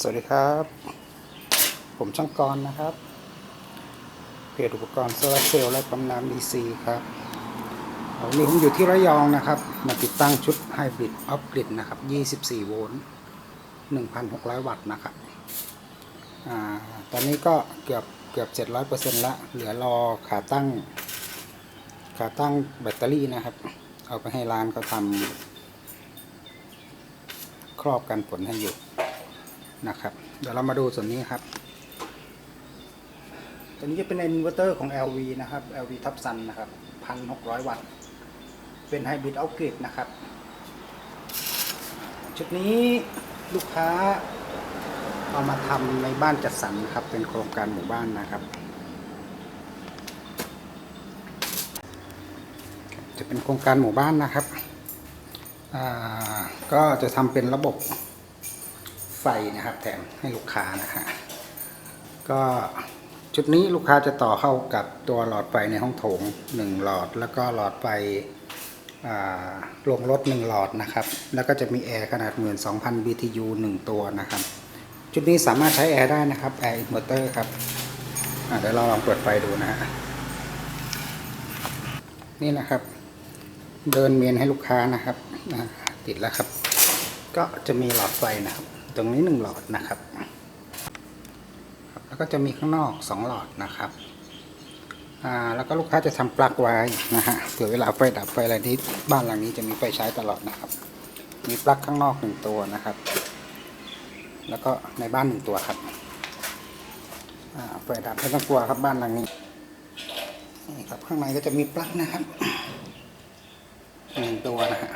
สวัสดีครับ ผมช่างกรนะครับ เพจอุปกรณ์โซลาเซลล์และปั๊มน้ำดีซีครับวันนี้ผมอยู่ที่ระยองนะครับ มาติดตั้งชุดไฮบริดออฟกริดนะครับ 24 โวลต์ 1,600 วัตต์นะครับอตอนนี้ก็เกือบเกือบ 700%ละเหลือรอขาตั้ง ขาตั้งแบตเตอรี่นะครับ เอาไปให้ร้านเขาทำครอบกันฝนให้อยู่ นะครับ เดี๋ยวเรามาดูส่วนนี้ครับ ตัวนี้จะเป็นอินเวอร์เตอร์ของ LV นะครับ LV ทับซันนะครับ1,600วัตต์ เป็นไฮบริดเอาเกรดนะครับ ชุดนี้ลูกค้าเอามาทำในบ้านจัดสรรครับ เป็นโครงการหมู่บ้านนะครับ จะเป็นโครงการหมู่บ้านนะครับ ก็จะทำเป็นระบบ ไฟนะครับ แถมให้ลูกค้านะฮะก็ชุดนี้ลูกค้าจะต่อเข้ากับตัวหลอดไฟในห้องโถง1หลอด แล้วก็หลอดไฟอ่าลงรถ 1 หลอดนะครับ แล้วก็จะมีแอร์ขนาด 12,000 BTU 1 ตัวนะครับ ชุดนี้สามารถใช้แอร์ได้นะครับแอร์อินเวอร์เตอร์ครับเดี๋ยวเราลองเปิดไฟดูนะฮะนี่นะครับ เดินเมนให้ลูกค้านะครับติดแล้วครับ ก็จะมีหลอดไฟนะครับ ตรงนี้หนึ่งหลอดนะครับ แล้วก็จะมีข้างนอกสองหลอดนะครับอ่าแล้วก็ลูกค้าจะทำปลั๊กไว้นะฮะเผื่อเวลาไฟดับไฟอะไรที่บ้านหลังนี้จะมีไฟใช้ตลอดนะครับ มีปลั๊กข้างนอกหนึ่งตัวนะครับ แล้วก็ในบ้านหนึ่งตัวครับอ่าไฟดับไม่ต้องกลัวครับบ้านหลังนี้นี่ครับข้างในก็จะมีปลั๊กนะครับหนึ่งตัวนะฮะ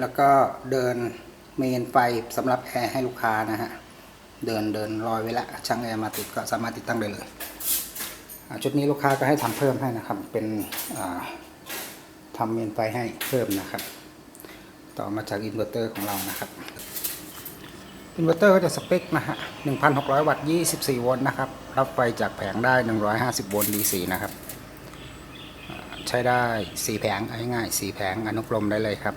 แล้วก็เดิน เมนไฟสำหรับแอร์ให้ลูกค้านะฮะ เดินเดินลอยไว้ล้วช่างแอร์มาติดก็สามารถติดตั้งได้เลยชุดนี้ลูกค้าก็ให้ทำเพิ่มให้นะครับ เป็นอ่าทำเมนไฟให้เพิ่มนะครับ ต่อมาจากอินเวอร์เตอร์ของเรานะครับอินเวอร์เตอร์ก็จะสเปคนะฮะ 1,600 วัตต์ 24 โวลต์นะครับ รับไฟจากแผงได้ 150 โวลต์ DC นะครับ ใช้ได้ 4 แผงง่ายๆ4แผงอนุกรมได้เลยครับ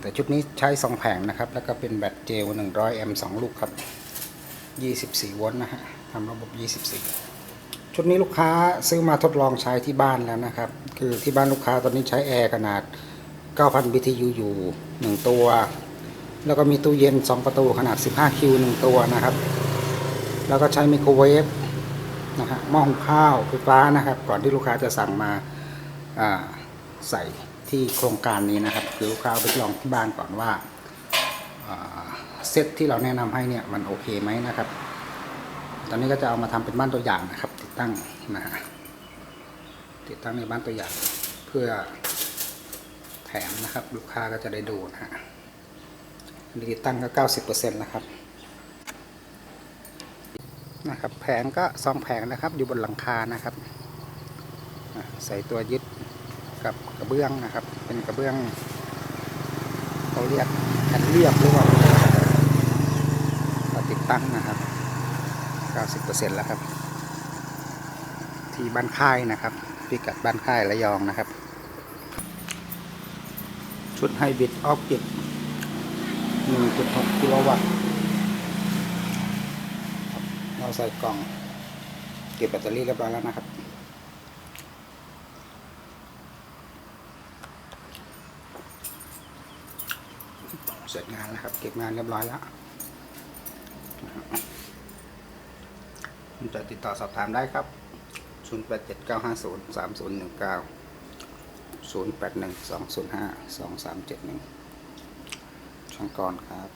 แต่ชุดนี้ใช้ 2 แผงนะครับ แล้วก็เป็นแบตเจล 100 แอมป์2ลูกครับ 24 โวลต์นะฮะทำระบบ 24 ชุดนี้ลูกค้าซื้อมาทดลองใช้ที่บ้านแล้วนะครับ คือที่บ้านลูกค้าตอนนี้ใช้แอร์ขนาด 9,000 BTU อยู่ 1 ตัว แล้วก็มีตู้เย็น 2 ประตูขนาด 15 คิว 1 ตัวนะครับ แล้วก็ใช้ไมโครเวฟนะฮะหม้อหุงข้าวไฟฟ้านะครับ ก่อนที่ลูกค้าจะสั่งมาอ่าใส่ ที่โครงการนี้นะครับคือลูกค้าเอาไปลองที่บ้านก่อนว่าเซตที่เราแนะนำให้เนี่ยมันโอเคไหมนะครับ ตอนนี้ก็จะเอามาทำเป็นบ้านตัวอย่างนะครับ ติดตั้งนะฮะติดตั้งในบ้านตัวอย่าง เพื่อแถมนะครับ ลูกค้าก็จะได้ดูนะฮะอันนี้ตั้งก็90%นะครับนะครับแผงก็สองแผงนะครับอยู่บนหลังคานะครับใส่ตัวยึด กับกระเบื้องนะครับ เป็นกระเบื้องเขาเรียกแผ่นเรียบหรือเปล่าติดตั้งนะครับ 90%แล้วครับ ที่บ้านค่ายนะครับพิกัดบ้านค่ายระยองนะครับ ชุดไฮบริดออฟกิด1.6กิโลวัตต์เราใส่กล่องเก็บแบตเตอรี่เรียบร้อยแล้วนะครับ เสร็จงานแล้วครับ เก็บงานเรียบร้อยแล้วคุณจะติดต่อสอบถามได้ครับ 0879503019 0812052371 ช่างกรครับ